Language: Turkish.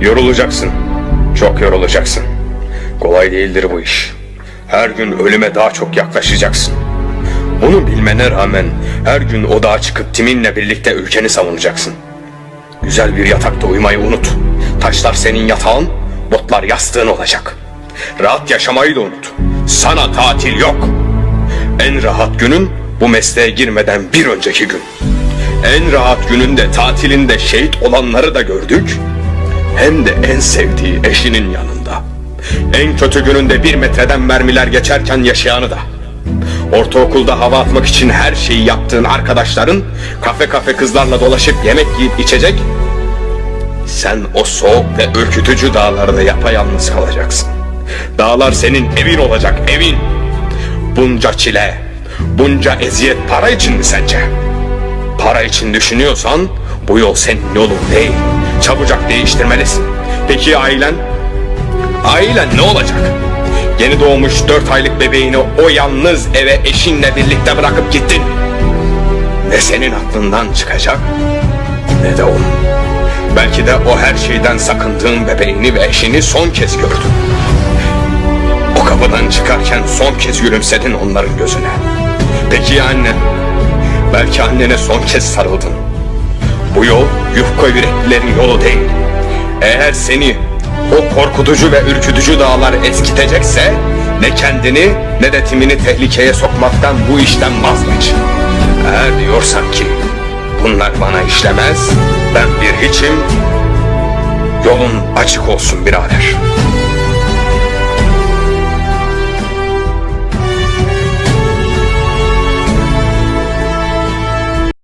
Yorulacaksın. Çok yorulacaksın. Kolay değildir bu iş. Her gün ölüme daha çok yaklaşacaksın. Bunu bilmene rağmen her gün o dağa çıkıp timinle birlikte ülkeni savunacaksın. Güzel bir yatakta uyumayı unut. Taşlar senin yatağın, botlar yastığın olacak. Rahat yaşamayı da unut. Sana tatil yok. En rahat günün bu mesleğe girmeden bir önceki gün. En rahat gününde tatilinde şehit olanları da gördük. Hem de en sevdiği eşinin yanında. En kötü gününde bir metreden mermiler geçerken yaşayanı da. Ortaokulda hava atmak için her şeyi yaptığın arkadaşların kafe kafe kızlarla dolaşıp yemek yiyip içecek. Sen o soğuk ve ürkütücü dağlarda yapayalnız kalacaksın. Dağlar senin evin olacak evin. Bunca çile, bunca eziyet para için mi sence? Para için düşünüyorsan bu yol senin yolun değil. Çabucak değiştirmelisin. Peki ailen? Ailen ne olacak? Yeni doğmuş dört aylık bebeğini o yalnız eve eşinle birlikte bırakıp gittin. Ne senin aklından çıkacak ne de onun. Belki de o her şeyden sakındığın bebeğini ve eşini son kez gördün. O kapıdan çıkarken son kez gülümsedin onların gözüne. Peki ya annen? Belki annene son kez sarıldın. Bu yol yufka yüreklilerin yolu değil. Eğer seni o korkutucu ve ürkütücü dağlar eskitecekse ne kendini ne de timini tehlikeye sokmaktan bu işten vazgeç. Eğer diyorsan ki bunlar bana işlemez, ben bir hiçim, yolun açık olsun birader.